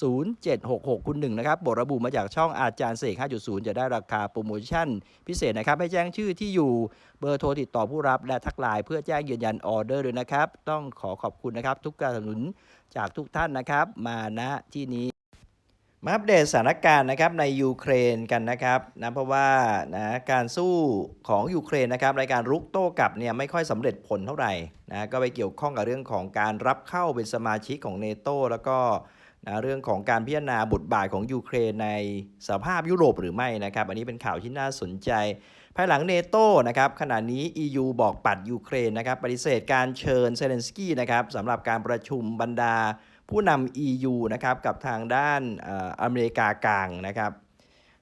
0766 คุณหนึ่งนะครับบทระบุมาจากช่องอาจารย์เสก 5.0 จะได้ราคาโปรโมชั่น พิเศษนะครับ ให้แจ้งชื่อที่อยู่เบอร์โทรติดต่อผู้รับและทักไลน์เพื่อแจ้งยืนยันออเดอร์ด้วยนะครับ ต้องขอขอบคุณนะครับ ทุกการสนับสนุนจากทุกท่านนะครับ มาณที่นี้มาอัปเดตสถานการณ์นะครับในยูเครนกันนะครับนะเพราะว่านะการสู้ของยูเครนนะครับในการรุกโต้กลับเนี่ยไม่ค่อยสำเร็จผลเท่าไหร่นะก็ไปเกี่ยวข้องกับเรื่องของการรับเข้าเป็นสมาชิกของเนโตแล้วก็ นะเรื่องของการพิจารณาบทบาทของยูเครนในสภาพยุโรปหรือไม่นะครับ อันนี้เป็นข่าวที่น่าสนใจ ภายหลังเนโตนะครับขณะนี้ EU บอกปัดยูเครนนะครับปฏิเสธการเชิญเซเลนสกี้นะครับสำหรับการประชุมบรรดาผู้นำ EU นะครับกับทางด้านเอ่ออเมริกากลางนะครับ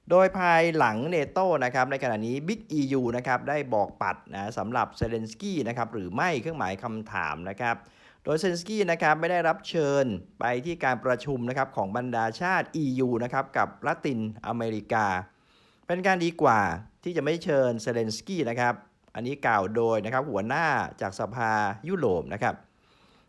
โดยภายหลังเนโตนะครับในขณะนี้ Big EU นะครับได้บอกปัดนะสำหรับเซเลนสกี้นะครับหรือไม่เครื่องหมายคำถามนะครับ โดยเซนสกี้นะครับไม่ได้รับเชิญไปที่การประชุมนะครับของบรรดาชาติ EU นะครับกับละตินอเมริกา เป็นการดีกว่าที่จะไม่เชิญเซเลนสกี้นะครับอันนี้กล่าวโดยนะครับหัวหน้าจากสภายุโรปนะครับ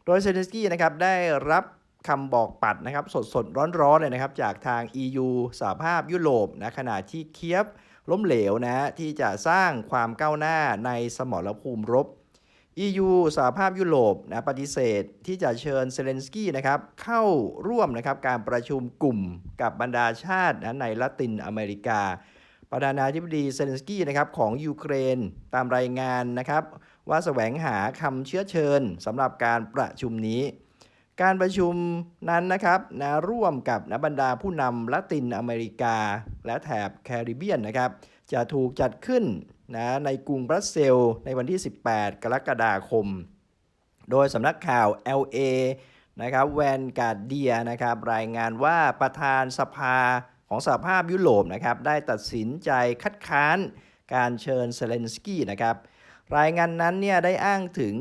โดยเซเลนสกี้นะครับได้รับคำบอกปัดนะครับสดสดร้อนร้อนๆเลยนะครับจากทาง EU สหภาพยุโรปนะขณะที่เคียบล้มเหลวนะที่จะสร้างความก้าวหน้าในสมรภูมิรบ EU สหภาพยุโรปนะปฏิเสธที่จะเชิญเซเลนสกี้นะครับเข้าร่วมนะครับการประชุมกลุ่มกับบรรดาชาตินะในละตินอเมริกา ประธานาธิบดีเซเลนสกี้นะครับของยูเครนตามรายงานนะครับว่าแสวงหาคำเชื้อเชิญสำหรับการประชุมนี้ การประชุมนั้นนะครับนะร่วมกับนะบรรดาผู้นำละตินอเมริกา และแถบแคริบเบียนนะครับ จะถูกจัดขึ้นนะในกรุงบรัสเซลส์ในวันที่ 18 กรกฎาคม โดยสำนักข่าว LA นะครับแวนการ์เดียนะครับรายงานว่าประธานสภาของสหภาพยุโรปนะครับได้ตัดสินใจคัดค้านการเชิญเซเลนสกี้นะครับ รายงานนั้นเนี่ยได้อ้างถึง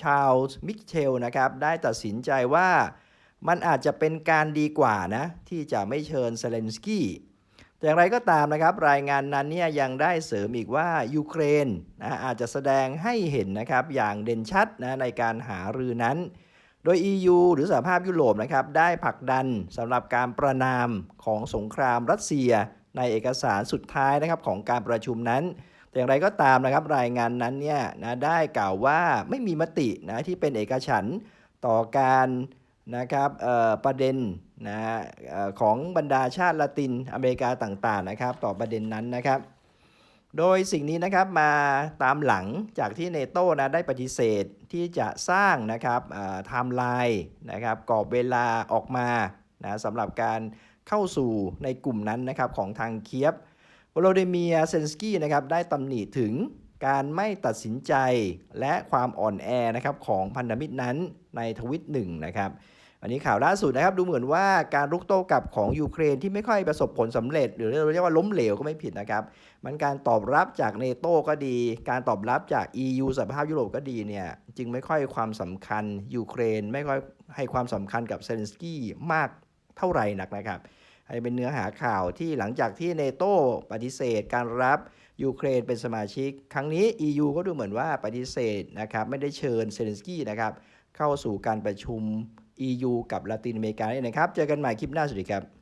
ชาลส์มิเชลนะครับได้ตัดสินใจว่ามันอาจจะเป็นการดีกว่านะ ที่จะไม่เชิญเซเลนสกี้แต่อย่างไรก็ตามนะครับ รายงานนั้นเนี่ยยังได้เสริมอีกว่ายูเครนนะอาจจะแสดงให้เห็นนะครับอย่างเด่นชัดนะในการหารือนั้น โดย EU หรือสหภาพยุโรปนะครับได้ผลักดันสำหรับการประนามของสงครามรัสเซีย ในเอกสารสุดท้ายนะครับของการประชุมนั้น แต่อย่างไรก็ตามนะครับรายงานนั้นเนี่ยนะได้กล่าวว่าไม่มีมตินะที่เป็นเอกฉันต่อการนะครับประเด็นนะของบรรดาชาติละตินอเมริกาต่างๆนะครับ ต่อประเด็นนั้นนะครับ โดยสิ่งนี้นะครับมาตามหลังจากที่เนโตนะได้ปฏิเสธที่จะสร้างนะครับไทม์ไลน์นะครับกรอบเวลาออกมานะสำหรับการเข้าสู่ในกลุ่มนั้นนะครับของทางเคียบ โวโลเดเมียเซนสกี้นะครับได้ตำหนิถึงการไม่ตัดสินใจและความอ่อนแอนะครับของพันธมิตรนั้นในทวิตหนึ่งนะครับอันนี้ข่าวล่าสุดนะครับดูเหมือนว่าการรุกโต้กลับของยูเครนที่ไม่ค่อยประสบผลสำเร็จ หรือเราเรียกว่าล้มเหลวก็ไม่ผิดนะครับ มันการตอบรับจากเนโตก็ดี การตอบรับจาก EU สหภาพยุโรปก็ดีเนี่ยจึงไม่ค่อยความสำคัญยูเครน ไม่ค่อยให้ความสำคัญกับเซเลนสกี้มากเท่าไหร่นักนะครับ อันนี้เป็นเนื้อหาข่าวที่หลังจากที่เนโตปฏิเสธ การรับยูเครนเป็นสมาชิก ครั้งนี้ EU ก็ดูเหมือนว่าปฏิเสธนะครับไม่ได้เชิญเซเลนสกี้นะครับเข้าสู่การประชุม EU กับลาตินอเมริกาเนี่ยนะครับ เจอกันใหม่คลิปหน้าสวัสดีครับ